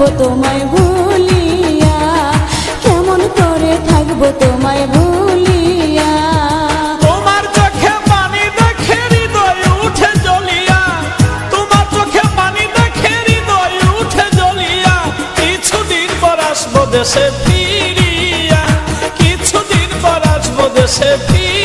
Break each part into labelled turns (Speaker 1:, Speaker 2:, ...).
Speaker 1: থাকব তোমায় ভুলিয়া। কেমন করে থাকব তোমায় ভুলিয়া?
Speaker 2: তোমার চোখে পানি দেখে হৃদয় উঠে জ্বলিয়া। তোমার চোখে পানি দেখে হৃদয় উঠে জ্বলিয়া। কিছুদিন পর আসব দেশে ফিরিয়া। কিছুদিন পর আসব দেশে ফিরিয়া।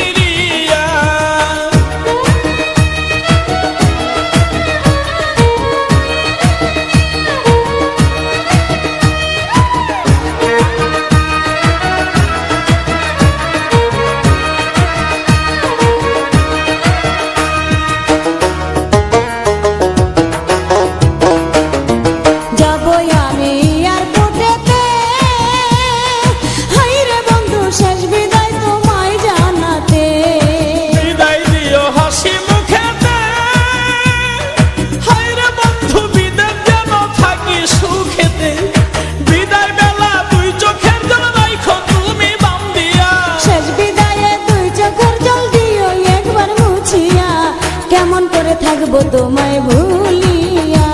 Speaker 1: থাকব তোমায় ভুলিয়া।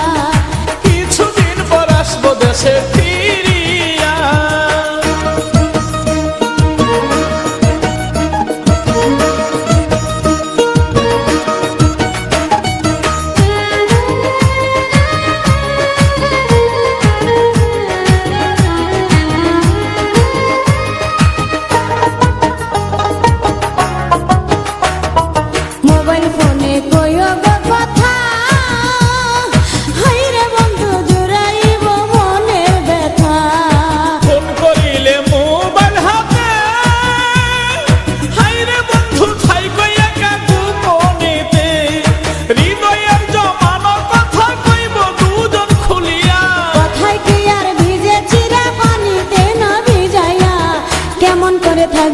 Speaker 2: কিছুদিন পর আসব দেশে।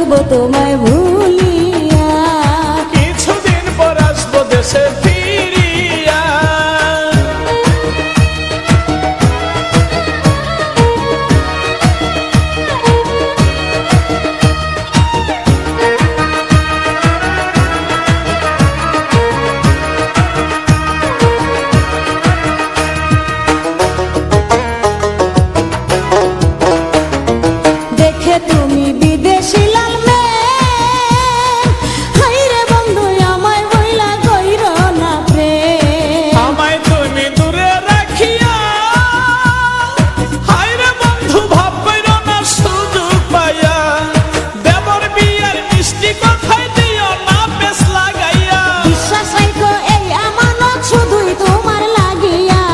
Speaker 1: butuh